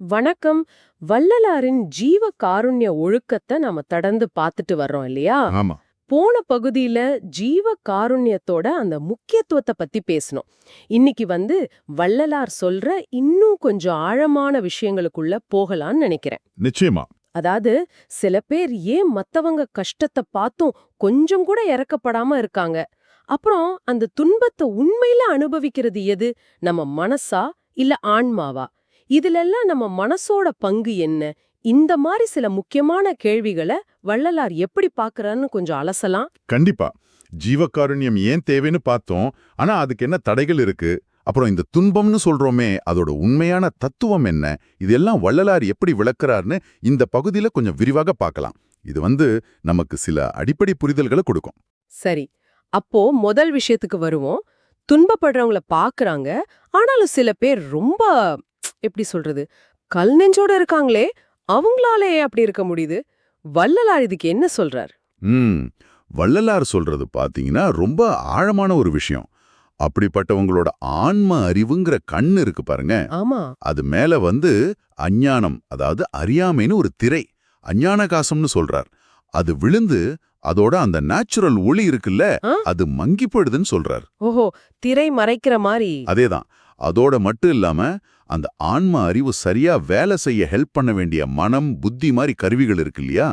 வணக்கம். வள்ளலாரின் ஜீவ காருண்ய ஒழுக்கத்தை நாம தொடர்ந்து பார்த்துட்டு வர்றோம் இல்லையா? போன பகுதியில ஜீவ காருண்யத்தோட அந்த முக்கியத்துவத்தை பத்தி பேசணும். இன்னைக்கு வந்து வள்ளலார் சொல்ற இன்னும் கொஞ்சம் ஆழமான விஷயங்களுக்குள்ள போகலாம்னு நினைக்கிறேன். நிச்சயமா. அதாவது சில பேர் ஏன் மத்தவங்க கஷ்டத்தை பார்த்தும் கொஞ்சம் கூட இறக்கப்படாம இருக்காங்க? அப்புறம் அந்த துன்பத்தை உண்மையில அனுபவிக்கிறது எது? நம்ம மனசா இல்ல ஆன்மாவா? இதுலெல்லாம் நம்ம மனசோட பங்கு என்ன? இந்த மாதிரி சில முக்கியமான கேள்விகளை வள்ளலார் எப்படி பார்க்கறான்னு கொஞ்சம் அலசலாம். கண்டிப்பா. ஜீவகாருண்யம் ஏன் தேவைன்னு பார்த்தோம். ஆனா அதுக்கு என்ன தடைகள் இருக்கு? அப்புறம் இந்த துன்பம்னு சொல்றோமே அதோட உண்மையான தத்துவம் என்ன? இதெல்லாம் வள்ளலார் எப்படி விளக்குறாருன்னு இந்த பகுதியில கொஞ்சம் விரிவாக பார்க்கலாம். இது வந்து நமக்கு சில அடிப்படை புரிதல்களை கொடுக்கும். சரி. அப்போ முதல் விஷயத்துக்கு வருவோம். துன்பப்படுறவங்கள பாக்குறாங்க ஆனாலும் சில பேர் ரொம்ப எப்படி சொல்றது? கல் நெஞ்சோட இருக்காங்களே அவங்களாலே அப்படி இருக்க முடியுது. வள்ளலார் இதுக்கு என்ன சொல்றார்? ம். வள்ளலார் சொல்றது பாத்தீங்கன்னா ரொம்ப ஆழமான ஒரு விஷயம். அப்படிப்பட்டவங்களோட ஆன்ம அறிவுங்கிற கண் இருக்கு பாருங்க. ஆமா. அது மேல வந்து அஞ்ஞானம் அதாவது அறியாமைன்னு ஒரு திரை அஞ்ஞானகாசம்னு சொல்றார். அது விழுந்து அதோட அந்த நேச்சுரல் ஒளி இருக்குல்ல? அது மங்கி போயிடுதுன்னு சொல்றார். ஓஹோ திரை மறைக்கிற மாதிரி அதேதான். அதோட மட்டும் இல்லாம அந்த ஆன்ம அறிவு சரியா வேலை செய்ய ஹெல்ப் பண்ண வேண்டிய மனம் புத்தி மாதிரி கருவிகள் இருக்கு இல்லையா?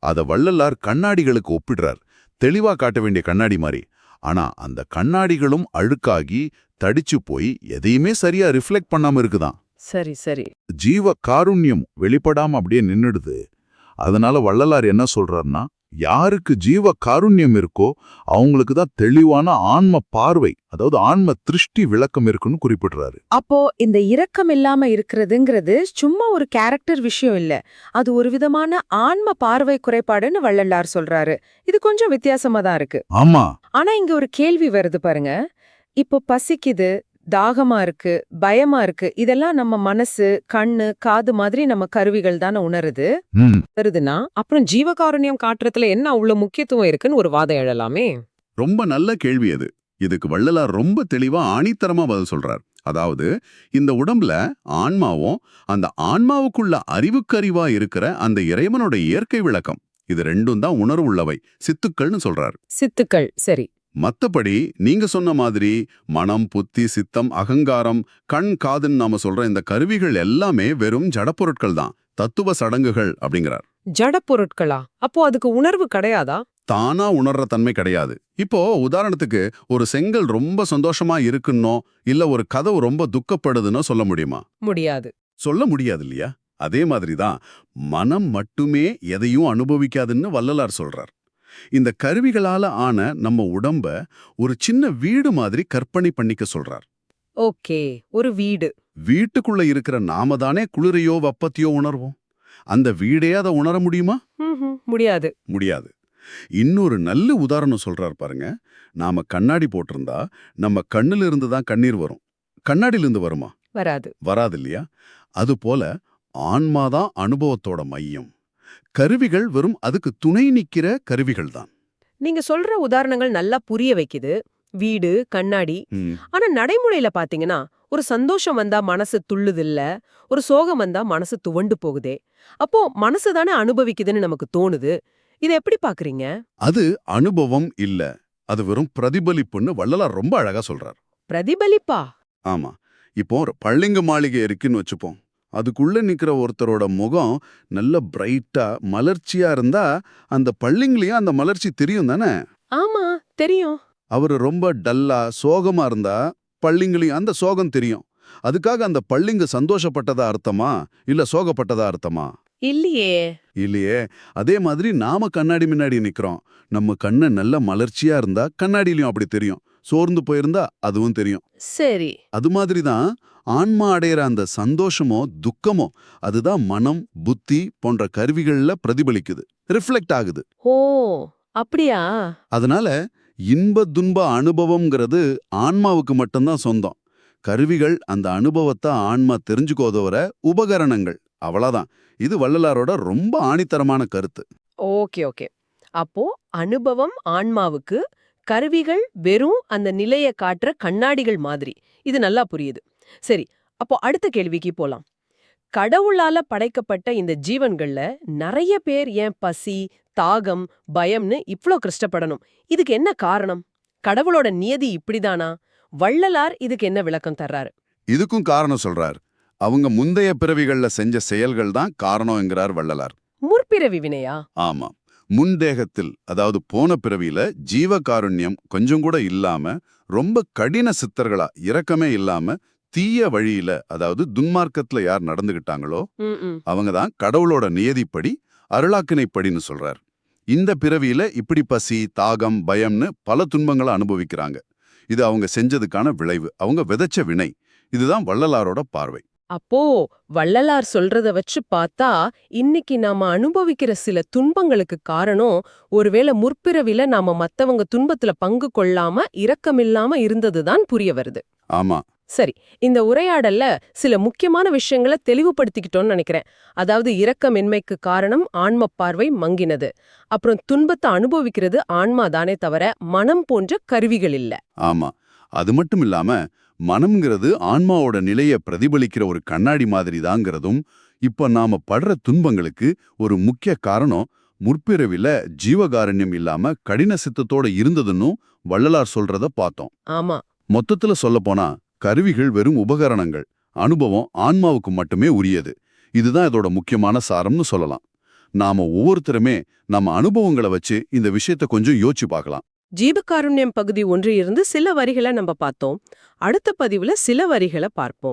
அத வள்ளலார் கண்ணாடிகளுக்கு ஒப்பிடுறார். தெளிவா காட்ட வேண்டிய கண்ணாடி மாதிரி. ஆனா அந்த கண்ணாடிகளும் அழுக்காகி தடிச்சு போய் எதையுமே சரியா ரிஃப்ளெக்ட் பண்ணாம இருக்குதாம் சரி சரி. ஜீவ காருண்யம் வெளிப்படாம அப்படியே நின்னுடுது. அதனால வள்ளலார் என்ன சொல்றாருன்னா யாருக்கு ஜீவ காருண்யம் இருக்கோ அவங்களுக்கு தான் தெளிவான ஆன்ம பார்வை அதாவது ஆன்ம திருஷ்டி விளக்கம் இருக்குன்னு குறிப்பிடுறாரு. அப்போ இந்த இரக்கம் இல்லாம இருக்கிறதுங்கிறது சும்மா ஒரு கேரக்டர் விஷயம் இல்ல. அது ஒரு விதமான ஆன்ம பார்வை குறைபாடுன்னு வள்ளலார் சொல்றாரு. இது கொஞ்சம் வித்தியாசமா தான் இருக்கு. ஆமா. ஆனா இங்க ஒரு கேள்வி வருது பாருங்க. இப்போ பசிக்குது தாகமா இருக்கு பயமா இருக்கு இதெல்லாம் நம்ம மனசு கண்ணு காது மாதிரி நம்ம கருவிகள் தானே உணருது. வருதுன்னா அப்புறம் ஜீவகாருண்யம் காட்டுறதுல என்ன அவ்வளவு முக்கியத்துவம் இருக்குன்னு ஒரு வாதம் எழலாமே. ரொம்ப நல்ல கேள்வி அது. இதுக்கு வள்ளலார் ரொம்ப தெளிவா ஆணித்தரமா பதில் சொல்றார். அதாவது இந்த உடம்புல ஆன்மாவும் அந்த ஆன்மாவுக்குள்ள அறிவுக்கறிவா இருக்கிற அந்த இறைவனோட இயற்கை விளக்கம். இது ரெண்டும் தான் உணர்வுள்ளவை சித்துக்கள்னு சொல்றார். சித்துக்கள் சரி. மத்தபடி நீங்க சொன்ன மாதிரி மனம் புத்தி சித்தம் அகங்காரம் கண் காதுன்னு நாம சொல்ற இந்த கருவிகள் எல்லாமே வெறும் ஜடப்பொருட்கள் தான். தத்துவ சடங்குகள் அப்படிங்கிறார். ஜட பொருட்களா அப்போ அதுக்கு உணர்வு கிடையாதா? தானா உணர்ற தன்மை கிடையாது. இப்போ உதாரணத்துக்கு ஒரு செங்கல் ரொம்ப சந்தோஷமா இருக்குன்னோ இல்ல ஒரு கதவு ரொம்ப துக்கப்படுதுன்னோ சொல்ல முடியுமா? முடியாது. சொல்ல முடியாது இல்லையா? அதே மாதிரி தான் மனம் மட்டுமே எதையும் அனுபவிக்காதுன்னு வள்ளலார் சொல்றார். இந்த கருவிகளால ஆன நம்ம உடம்ப ஒரு சின்ன வீடு மாதிரி கற்பனை பண்ணிக்க சொல்றார். ஓகே ஒரு வீடு. வீட்டுக்குள்ள இருக்கிற நாம தானே குளிரையோ வெப்பத்தையோ உணர்வோம். அந்த வீடே அதை உணர முடியுமா? முடியாது. முடியாது. இன்னொரு நல்ல உதாரணம் சொல்றார் பாருங்க. நாம கண்ணாடி போட்டிருந்தா நம்ம கண்ணுல இருந்து தான் கண்ணீர் வரும். கண்ணாடியில இருந்து வருமா? வராது. வராது இல்லையா? அதுபோல ஆன்மாதான் அனுபவத்தோட மையம். கருவிகள் வெறும் அதுக்கு துணை நிக்கிற கருவிகள் தான் நீங்க சொல்ற உதாரணங்கள் நல்லா புரிய வைக்குது. வீடு கண்ணாடி. ஆனா நடைமுறையில பாத்தீங்கன்னா ஒரு சந்தோஷம் வந்தா மனசு துள்ளுதில்ல ஒரு சோகம் வந்தா மனசு துவண்டு போகுதே. அப்போ மனசு தானே அனுபவிக்குதுன்னு நமக்கு தோணுது. இத எப்படி பாக்குறீங்க? அது அனுபவம் இல்ல. அது வெறும் பிரதிபலிப்புன்னு வள்ளலார் ரொம்ப அழகா சொல்றார். பிரதிபலிப்பா? ஆமா. இப்போ ஒரு பள்ளிங்க மாளிகை இருக்குன்னு வச்சுப்போம். அதுக்குள்ள நிக்கிற ஒருத்தரோட முகம் நல்ல பிரைட்டா மலர்ச்சியா இருந்தா அந்த பள்ளிங்களையும் அந்த மலர்ச்சி தெரியும் தானே? ஆமா தெரியும். அவர் ரொம்ப டல்லா சோகமா இருந்தா பள்ளிங்களையும் அந்த சோகம் தெரியும். அதுக்காக அந்த பள்ளிங்க சந்தோஷப்பட்டதா அர்த்தமா? இல்ல சோகப்பட்டதா அர்த்தமா? இல்லையே. இல்லையே. அதே மாதிரி நாம கண்ணாடி முன்னாடி நிக்கிறோம். நம்ம கண்ணு நல்ல மலர்ச்சியா இருந்தா கண்ணாடியிலயும் அப்படி தெரியும். சோர்ந்து போயிருந்தா அதுவும் தெரியும். சரி. அது மாதிரி தான் ஆன்மா அடையிற அந்த சந்தோஷமோ துக்கமோ அதுதான் மனம் புத்தி போன்ற கருவிகள்ல பிரதிபலிக்குது. ரிஃப்ளெக்ட் ஆகுது. ஓ அப்படியா? அதனால இன்ப துன்ப அனுபவம்ங்கிறது ஆன்மாவுக்கு மட்டும்தான் சொந்தம். கருவிகள் அந்த அனுபவத்தை ஆன்மா தெரிஞ்சுக்கோதவர உபகரணங்கள். அவ்வளவுதான். இது வள்ளலாரோட ரொம்ப ஆணித்தரமான கருத்து. Okay okay. அப்போ அனுபவம் ஆன்மாவுக்கு கருவிகள் வெறும் அந்த நிலைய காட்டுற கண்ணாடிகள் மாதிரி. இது நல்லா புரியுது. சரி அப்போ அடுத்த கேள்விக்கு போலாம். கடவுளால படைக்கப்பட்ட இந்த ஜீவன்கள்ல நிறைய பேர் ஏன் பசி தாகம் பயம்னு இவ்ளோ கஷ்டப்படணும்? இதுக்கு என்ன காரணம்? கடவுளோட நியதி இப்படிதானா? வள்ளலார் இதுக்கு என்ன விளக்கம் தர்றாரு? இதுக்கும் காரணம் சொல்றார். அவங்க முந்தைய பிறவிகள்ல செஞ்ச செயல்கள் தான் காரணம் என்கிறார் வள்ளலார். முற்பிறவி வினையா? ஆமா. முன்தேகத்தில் அதாவது போன பிறவியில ஜீவகாருண்யம் கொஞ்சம் கூட இல்லாம ரொம்ப கடின சித்தர்களா இரக்கமே இல்லாம தீய வழியில அதாவது துன்மார்க்கத்துல யார் நடந்துகிட்டாங்களோ ம், ம். அவங்க தான் கடவுளோட நியதிப்படி அருளாக்கினைப்படின்னு சொல்றார். இந்த பிறவியில இப்படி பசி தாகம் பயம்னு பல துன்பங்களை அனுபவிக்கிறாங்க. இது அவங்க செஞ்சதுக்கான விளைவு அவங்க விதைச்ச வினை. இதுதான் வள்ளலாரோட பார்வை. அப்போ வள்ளலார் சொல்றத வச்சு பார்த்தா இன்னைக்கு நாம அனுபவிக்கிற சில துன்பங்களுக்கு காரணம் ஒருவேளை முற்பிறவில நாம மத்தவங்க துன்பத்துல பங்கு கொள்ளாம இரக்கமில்லாம இருந்ததுதான் புரிய வருது. ஆமா. சரி இந்த உரையாடல்ல சில முக்கியமான விஷயங்களை தெளிவுபடுத்திக்கிட்டோம்னு நினைக்கிறேன். அதாவது இரக்கமின்மைக்கு காரணம் ஆன்ம பார்வை மங்கினது. அப்புறம் துன்பத்தை அனுபவிக்கிறது ஆன்மா தானே தவிர மனம் போன்ற கருவிகள் இல்ல. ஆமா. அது மட்டும் இல்லாம மனம்ங்கிறது ஆன்மாவோட நிலைய பிரதிபலிக்கிற ஒரு கண்ணாடி மாதிரி தாங்கிறதும் இப்ப நாம படுற துன்பங்களுக்கு ஒரு முக்கிய காரணம் முற்பிறவில ஜீவகாரண்யம் இல்லாம கடின சித்தத்தோட இருந்ததுன்னு வள்ளலார் சொல்றத பார்த்தோம். ஆமா. மொத்தத்துல சொல்லப்போனா கருவிகள் வெறும் உபகரணங்கள் அனுபவம் ஆன்மாவுக்கு மட்டுமே உரியது. இதுதான் இதோட முக்கியமான சாரம்னு சொல்லலாம். நாம ஒவ்வொருத்தருமே நம்ம அனுபவங்களை வச்சு இந்த விஷயத்த கொஞ்சம் யோசிச்சு பார்க்கலாம். ஜீவகாருண்யம் பகுதி ஒன்று இருந்து சில வரிகளை நம்ம பார்த்தோம். அடுத்த பதிவுல சில வரிகளை பார்ப்போம்.